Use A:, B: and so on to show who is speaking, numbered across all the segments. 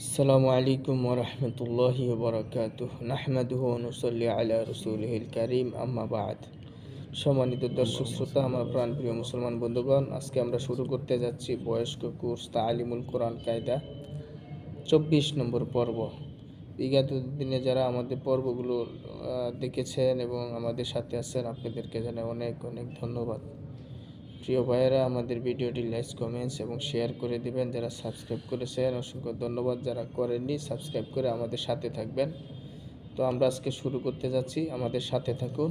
A: আসসালামু আলাইকুম ওরহমতুল্লাহি বরকাতুহ। নাহমাদুহ অনুসল্লি আলা রসুলহিল করিম, আম্মা বাদ। সম্মানিত দর্শক, শ্রোতা, আমার প্রাণপ্রিয় মুসলমান বন্ধুগণ, আজকে আমরা শুরু করতে যাচ্ছি বয়স্ক কোর্স তা আলিমুল কোরআন কায়দা। চব্বিশ নম্বর পর্ব। বিগত দিনে যারা আমাদের পর্বগুলো দেখেছেন এবং আমাদের সাথে আছেন, আপনাদেরকে জানাই অনেক অনেক ধন্যবাদ। প্রিয় ভাইয়েরা আমাদের ভিডিওটি লাইক কমেন্টস এবং শেয়ার করে দিবেন। যারা সাবস্ক্রাইব করেছেন অসংখ্য ধন্যবাদ। যারা করেননি সাবস্ক্রাইব করে আমাদের সাথে থাকবেন। তো আমরা আজকে শুরু করতে যাচ্ছি। আমাদের সাথে থাকুন।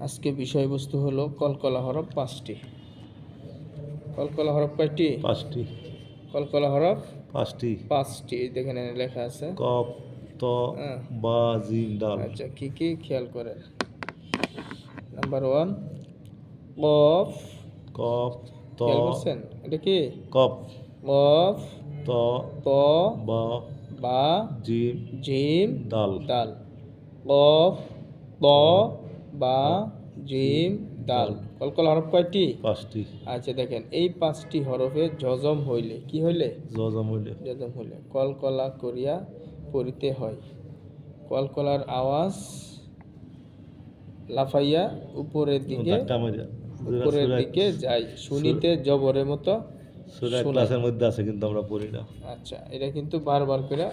A: আজকে বিষয়বস্তু হলো কলকলা হরফ পাঁচটি। কলকলা হরফ কয়টি?
B: পাঁচটি।
A: কলকলা হরফ
B: পাঁচটি।
A: পাঁচটি। দেখেন লেখা আছে।
B: কপ ত
A: হ্যাঁ।
B: বা জিম ডাল।
A: আচ্ছা কি কি খেয়াল করেন? নাম্বার ওয়ান কফ
B: কপ ত
A: এটা কি?
B: কপ
A: কফ
B: ত
A: ত
B: বা
A: বা
B: জিম
A: জিম
B: ডাল
A: দাল। কফ ত বা জিম দাল। কলকল হরফ কয়টি?
B: পাঁচটি।
A: আচ্ছা দেখেন এই পাঁচটি হরফে জজম হইলে কি হইলে?
B: জজম হইলে।
A: জজম হইলে। কলকলা করিয়া পড়িতে হয়। কলকলার আওয়াজ লাফাইয়া উপরের দিকে উপরের দিকে যায় শুনিতে জবরের মতো
B: সুরা ক্লাসের মধ্যে আছে কিন্তু আমরা পড়ি না।
A: আচ্ছা এটা কিন্তু বারবার করে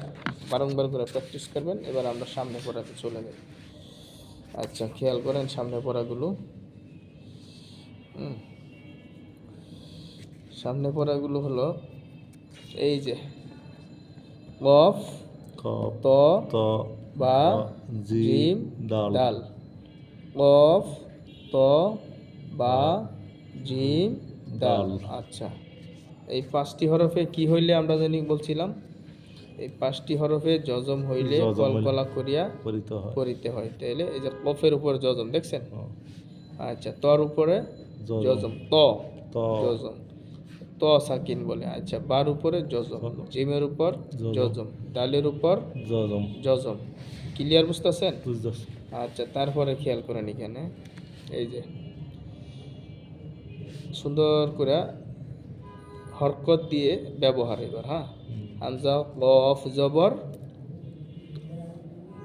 A: বারংবার করে প্র্যাকটিস করবেন এবার আমরা সামনে পড়াতে চলে যাই। আচ্ছা খেয়াল করেন সামনে পড়াগুলো। সামনে পড়াগুলো হলো এই যে কফ ত
B: ত
A: বা
B: জিম ডাল
A: কফ ত বা জিম ডাল। আচ্ছা। এই পাঁচটি হরফে কি হইলে আমরা জানি বলছিলাম? এই পাঁচটি হরফে জজম হইলে। কলকলা করিয়া করিতে হয়। তাইলে এই যে কফের উপর জজম দেখছেন? আচ্ছা তর উপরে
B: জজম।
A: ত। জজম ত সাকিন বলে। আচ্ছা বার উপরে জজম জিমের উপর
B: জজম।
A: ডালের উপর
B: জজম
A: জজম ক্লিয়ার বুঝতেছেন?
B: বুঝতে
A: আচ্ছা তারপরে খেয়াল করেন এখানে এই যে সুন্দর করে হরকত দিয়ে ব্যবহার এবার হ্যাঁ? হামজা কফ জবর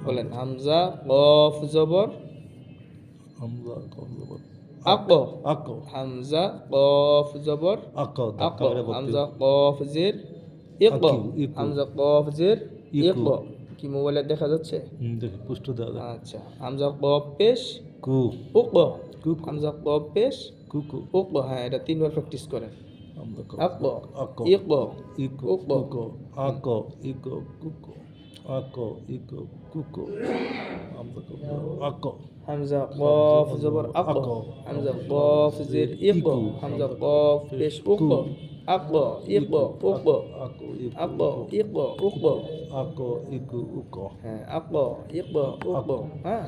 A: বলেন হামজা কফ জবর
B: হামজা কপ জবর।
A: আক
B: আক।
A: হামজা কফ জবর
B: আক
A: আক হামজা কফ জের ইক হামজা কফ জের ইক। কি মোবাইলে দেখা যাচ্ছে?
B: দেখি পুষ্ট দেওয়া
A: আচ্ছা হামজা কফ পেশ
B: কু।
A: উক হামজা কফ পেশ
B: কুকু
A: উক হ্যাঁ এটা তিনবার প্র্যাকটিস করেন আক ইক
B: ইকো
A: উক।
B: আক ইকো কুকো আক ইকো কুকো আক
A: হামজা কফ জবর আক। হামজা কফ জের ইক। হামজা কফ পেশ উক। আক ইক উক
B: আক ইক
A: উক
B: আক ইকো উকো
A: হ্যাঁ আক ইক উক হ্যাঁ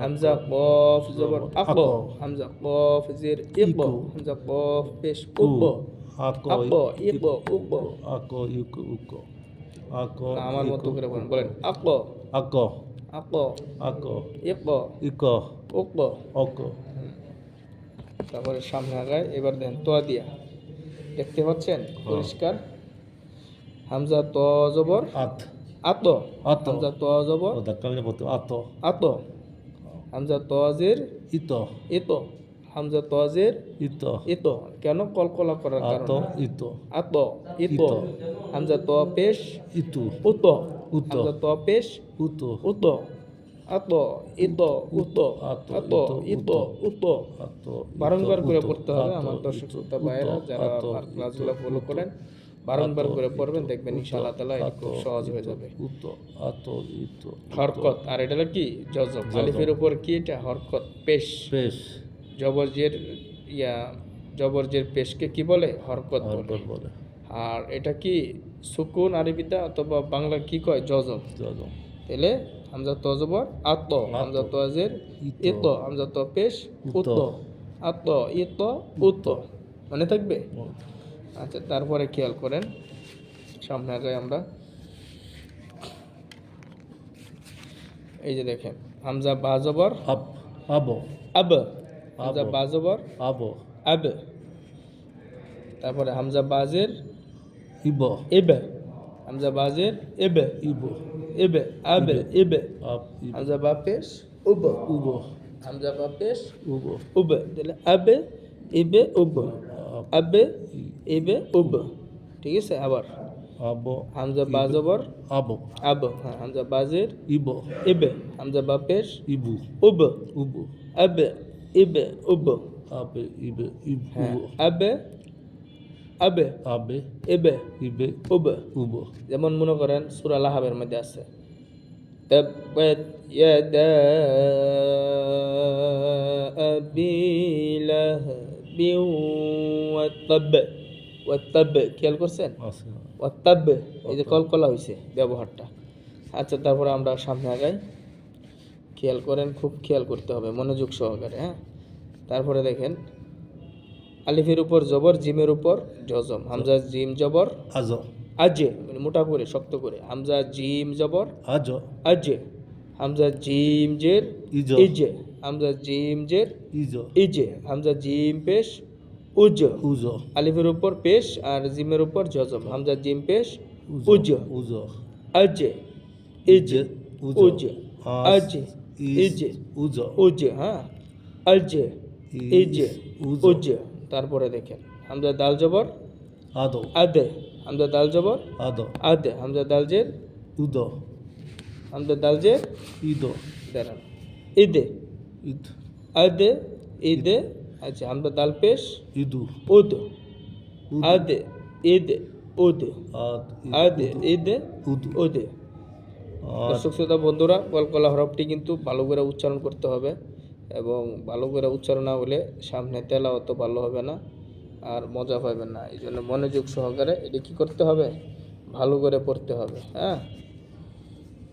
A: হামজা কফ জবর আক। হামজা কফ জের ইক। হামজা কফ পেশ উক
B: আক
A: ইক উক
B: আক ইকো উকো আক
A: আমার মতো করে বলেন বলেন আক
B: আক
A: আক
B: আক
A: ইক
B: ইকো
A: উক
B: অক
A: তারপরে সামনে আগায় এবার দেন তোয়া দিয়া। দেখতে পাচ্ছেন? পরিষ্কার? হামজা ত জবর?
B: আত।
A: আত।
B: আত।
A: হামজা ত জবর?
B: আত।
A: আত। হামজা ত জের
B: ইত।
A: এত হামজা ত জের
B: ইত।
A: এত কেন কলকলা করার
B: আত
A: কারণে?
B: ইত।
A: আত এত
B: ইত।
A: হামজা ত পেশ
B: ইতু।
A: উত।
B: উত।
A: হামজা ত পেশ
B: উত।
A: উত। আত ইত উত।
B: আত, ইত,
A: উত।
B: আত
A: বারংবার করে পড়তে হবে আমার দর্শক শ্রোতা ভাইয়েরা যারা আমার ক্লাসগুলো ফলো করেন বারংবার করে পড়বেন দেখবেন ইনশাআল্লাহ তাআলা এটা খুব সহজ হয়ে যাবে।
B: উত আত ইত
A: হরকত আর এটা হলো কি? জজম। আলিফের উপর কি এটা? হরকত পেশ।
B: পেশ।
A: জবরজের ইয়া জবরজের পেশকে কি বলে? হরকত বলে। আর এটা কি? সুকুন আরবিতে অথবা বাংলা কি কয়? জজম।
B: জজম।
A: তাহলে হামজা তজবর আত হামজা তজের
B: ইত।
A: ইত হামজা ত পেশ উত। আত ইত উত। মনে থাকবে। আচ্ছা তারপরে খেয়াল করেন সামনে আগে আমরা এই যে দেখেন হামজা বাজবর
B: আব আব।
A: আব হামজা। বাজবর
B: আব।
A: আব। তারপরে হামজা বাজের
B: ইব।
A: ইব হামজা বাজের এবে।
B: ইবো।
A: এবে আবে
B: ইবো।
A: হামজা বা পেশ উব।
B: উবো।
A: হামজা বা পেশ
B: উবো।
A: উব। তাহলে আবে এবে উব। আবে। এবে উব ঠিক আছে? আবার।
B: আবো
A: হামজা বা জবর।
B: আবো।
A: আব হ্যাঁ হামজা বাজের
B: ইবো।
A: এবে হামজা বা পেশ।
B: ইবু।
A: উব।
B: উবো।
A: আবে এবে উব।
B: আবে ইবে ইবু।
A: হ্যাঁ আবে আবে
B: আবে
A: এবে
B: ইবে
A: উব।
B: উবো।
A: যেমন মনে করেন সুরা লাহাবের মধ্যে আছে তাব্বাত ইয়াদা আবি লাহাবিন ওয়া তাব খেয়াল করছেন?
B: আছে
A: এই যে কলকলা হয়েছে ব্যবহারটা। আচ্ছা তারপরে আমরা সামনে আগাই। খেয়াল করেন খুব খেয়াল করতে হবে মনোযোগ সহকারে হ্যাঁ? তারপরে দেখেন আলিফের উপর জবর জিমের উপর জজম। হামজা জিম জবর
B: আজো।
A: আজে মানে মোটা করে শক্ত করে। হামজা জিম জবর
B: আজো।
A: আজে। হামজা জিম জের
B: ইজো।
A: হামজা জিম জের
B: ইজো।
A: ইজে। হামজা জিম পেশ উজ।
B: উজো।
A: আলিফের উপর পেশ আর জিমের উপর জজম। হামজা জিম পেশ। উজ।
B: উজো।
A: আজে। ইজে।
B: উজো।
A: আজে। ইজে।
B: উজো।
A: উজে। হ্যাঁ। আজে। ইজে।
B: উজো।
A: উজে। তারপরে দেখেন। হামজা দাল জবর।
B: আদো।
A: আদে। হামজা দাল জবর।
B: আদো।
A: আদে। হামজা দাল জের।
B: উদো।
A: হামজা দাল জের।
B: ইদো।
A: দাঁড়ান। ঈদে
B: ইদ।
A: আদে। ঈদে আচ্ছা আমরা দাল পেশ?
B: ইদু
A: উদ। আদে ঈদে উদ।
B: আদ
A: ঈদে
B: উদ।
A: উদে। দর্শক শ্রোতা বন্ধুরা কলকলা হরফটি কিন্তু ভালো করে উচ্চারণ করতে হবে এবং ভালো করে উচ্চারণ না হলে সামনে তেলা অত ভালো হবে না আর মজা পাবেন না। এই জন্য মনোযোগ সহকারে এটা কী করতে হবে? ভালো করে পড়তে হবে হ্যাঁ?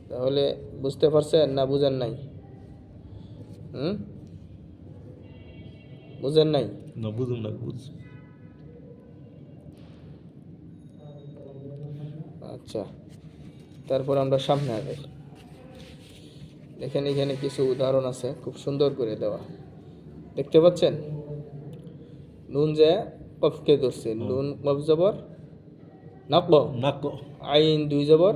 A: তাহলে বুঝতে পারছেন না বুঝেন নাই? হুম? বুঝেন নাই?
B: না বুঝুন না বুঝ
A: আচ্ছা তারপর আমরা সামনে আগাই। দেখেন এখানে কিছু উদাহরণ আছে খুব সুন্দর করে দেওয়া। দেখতে পাচ্ছেন? নুন যে কফকে ধরছে নুন কফ জবর নাক।
B: নাকো।
A: আইন দুই জবর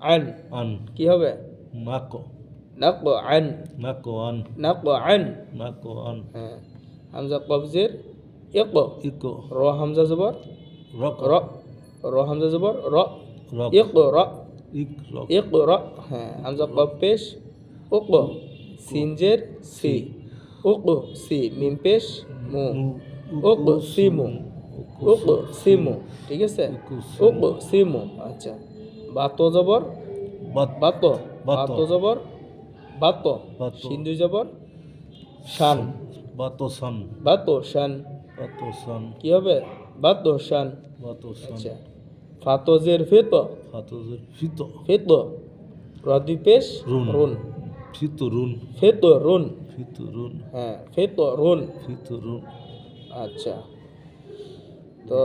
A: আন।
B: আন।
A: কি হবে?
B: নাকো।
A: নাক আন।
B: নাকো আন।
A: নাক আন।
B: নাকো আন।
A: হ্যাঁ। হামজা কবজের এক র হামজা জবর? র। র হামজা জবর? র। এক র।
B: এক
A: র। হ্যাঁ হামজা কব পেশ। ওক সিনজের সি। ওক সি। মিম পেশ মু। ওক সি মু। ওক সি মু। ঠিক আছে? ওক সি মু। আচ্ছা। বাতো জবর?
B: বাতো।
A: বাতো। জবর? বাতো। সিন্ধু জবর? শান।
B: বাতো সান
A: বাত শান
B: বাতো সান
A: কি হবে? বাত শান
B: বাতো সান
A: আচ্ছা। ফাতজের ফেত।
B: হাতজের ফিত।
A: ফেত। রদি পেশ
B: রুন।
A: রুন।
B: ফিত রুন।
A: ফেত রুন।
B: ফিত রুন।
A: হ্যাঁ ফেত রুন।
B: ফিত রুন।
A: আচ্ছা। তো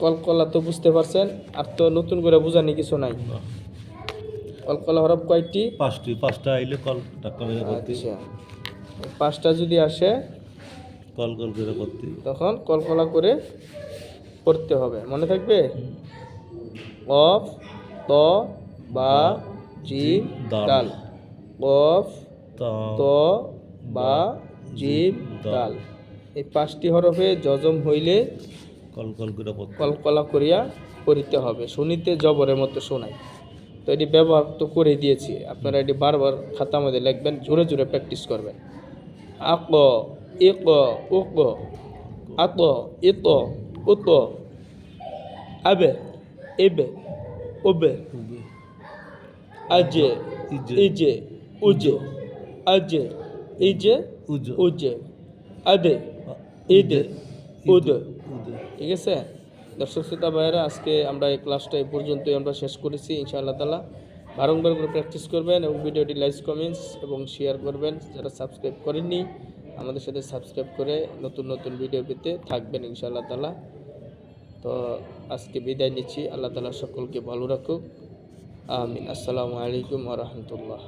A: কলকলা তো বুঝতে পারছেন আর তো নতুন করে বোঝানি কিছু নাই। কলকলা হরফ কয়টি?
B: পাঁচটি পাঁচটা আইলে কল টাকা করে করতে।
A: আচ্ছা। পাঁচটা যদি আসে
B: কল কল করে করতে।
A: তখন কলকলা করে পড়তে হবে। মনে থাকবে? অফ ত বা জি
B: দাল।
A: ডাল কফ
B: তা
A: বা জিম ডাল এই পাঁচটি হরফে যজম হইলে কলকলা করিয়া করিতে হবে। শুনিতে জবরের মতো শোনাই তো এটি ব্যবহার তো করে দিয়েছি। আপনারা এটি বারবার খাতা মধ্যে লিখবেন জোরে জোরে প্র্যাকটিস করবেন। আক এক উক আত ইত উত আবে এবে ওবে আজে
B: ইজে
A: উজে আজে ইজে
B: উজ
A: আদে ইদে
B: উদে
A: ঠিক আছে? দর্শক শ্রোতা ভাইয়েরা আজকে আমরা এই ক্লাসটা এই পর্যন্তই আমরা শেষ করেছি ইনশাআল্লাহ তালা বারংবার করে প্র্যাকটিস করবেন এবং ভিডিওটি লাইক কমেন্টস এবং শেয়ার করবেন। যারা সাবস্ক্রাইব করেননি, আমাদের সাথে সাবস্ক্রাইব করে নতুন নতুন ভিডিও পেতে থাকবেন ইনশাআল্লাহ তালা তো আজকে বিদায় নিচ্ছি। আল্লাহ তালা সকলকে ভালো রাখুক। আমিন। আসসালামু আলাইকুম রহমতুল্লাহ।